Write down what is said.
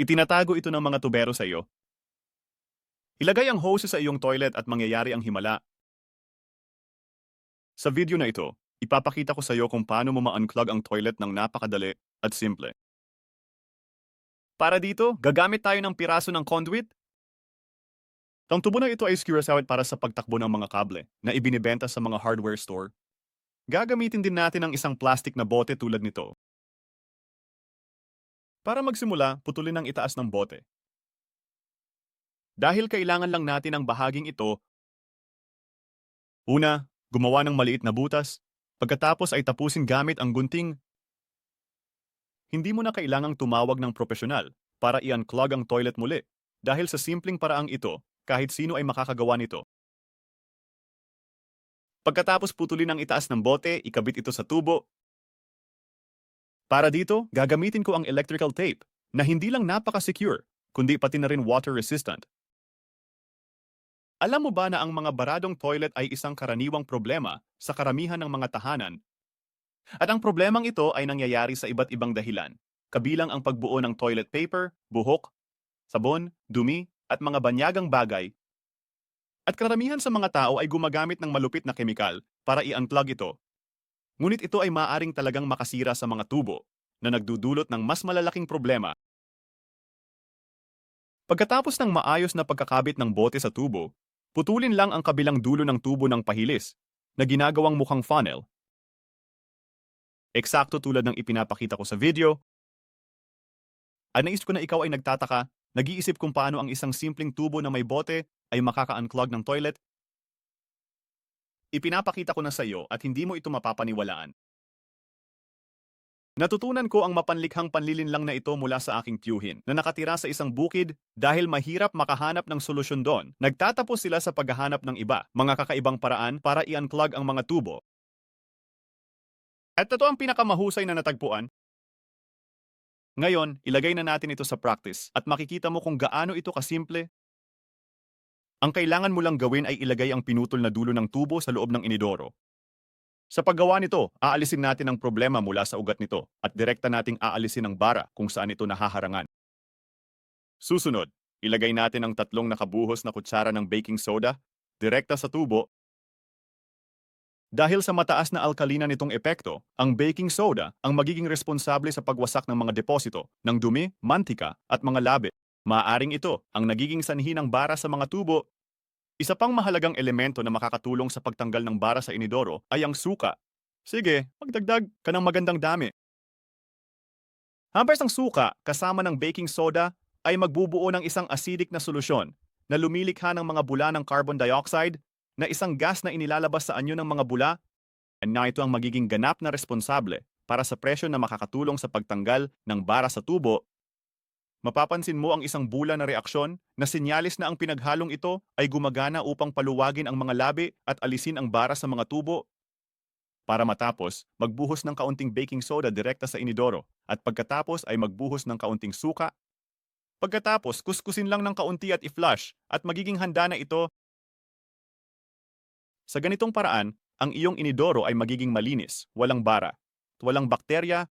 Itinatago ito ng mga tubero sa iyo. Ilagay ang hose sa iyong toilet at mangyayari ang himala. Sa video na ito, ipapakita ko sa iyo kung paano mo ma-unclog ang toilet ng napakadali at simple. Para dito, gagamit tayo ng piraso ng conduit. Ang tubo na ito ay skewersawit para sa pagtakbo ng mga kable na ibinibenta sa mga hardware store. Gagamitin din natin ang isang plastic na bote tulad nito. Para magsimula, putulin ang itaas ng bote. Dahil kailangan lang natin ang bahaging ito, una, gumawa ng maliit na butas, pagkatapos ay tapusin gamit ang gunting. Hindi mo na kailangang tumawag ng profesional para i-unclog ang toilet muli dahil sa simpleng paraang ito, kahit sino ay makakagawa nito. Pagkatapos putulin ang itaas ng bote, ikabit ito sa tubo. Para dito, gagamitin ko ang electrical tape na hindi lang napaka-secure, kundi pati na rin water resistant. Alam mo ba na ang mga baradong toilet ay isang karaniwang problema sa karamihan ng mga tahanan? At ang problemang ito ay nangyayari sa iba't ibang dahilan, kabilang ang pagbuo ng toilet paper, buhok, sabon, dumi, at mga banyagang bagay. At karamihan sa mga tao ay gumagamit ng malupit na kemikal para i-unclog ito. Ngunit ito ay maaring talagang makasira sa mga tubo na nagdudulot ng mas malalaking problema. Pagkatapos ng maayos na pagkakabit ng bote sa tubo, putulin lang ang kabilang dulo ng tubo ng pahilis na ginagawang mukhang funnel. Eksakto tulad ng ipinapakita ko sa video. At naisip ko na ikaw ay nagtataka, nag-iisip kung paano ang isang simpleng tubo na may bote ay makaka-unclog ng toilet. Ipinapakita ko na sa iyo at hindi mo ito mapapaniwalaan. Natutunan ko ang mapanlikhang panlilinlang na ito mula sa aking tiyuhin na nakatira sa isang bukid dahil mahirap makahanap ng solusyon doon. Nagtatapos sila sa paghahanap ng iba, mga kakaibang paraan para i-unclog ang mga tubo. At ito ang pinakamahusay na natagpuan. Ngayon, ilagay na natin ito sa practice at makikita mo kung gaano ito kasimple. Ang kailangan mo lang gawin ay ilagay ang pinutol na dulo ng tubo sa loob ng inidoro sa paggawa nito, aalisin natin ang problema mula sa ugat nito at direkta nating aalisin ang bara kung saan ito nahaharangan. Susunod, ilagay natin ang tatlong nakabuhos na kutsara ng baking soda direkta sa tubo. Dahil sa mataas na alkalina nitong epekto, ang baking soda ang magiging responsable sa pagwasak ng mga deposito ng dumi, mantika at mga labi. Maaring ito ang nagiging sanhi ng bara sa mga tubo isa pang mahalagang elemento na makakatulong sa pagtanggal ng bara sa inidoro ay ang suka. Sige, magdagdag ka ng magandang dami. Hampers ang suka kasama ng baking soda ay magbubuo ng isang acidic na solusyon na lumilikha ng mga bula ng carbon dioxide na isang gas na inilalabas sa anyo ng mga bula na ito ang magiging ganap na responsable para sa presyo na makakatulong sa pagtanggal ng bara sa tubo mapapansin mo ang isang bula na reaksyon na sinyalis na ang pinaghalong ito ay gumagana upang paluwagin ang mga labi at alisin ang bara sa mga tubo. Para matapos, magbuhos ng kaunting baking soda direkta sa inidoro at pagkatapos ay magbuhos ng kaunting suka. Pagkatapos, kuskusin lang ng kaunti at i-flush at magiging handa na ito. Sa ganitong paraan, ang iyong inidoro ay magiging malinis, walang bara, walang bakterya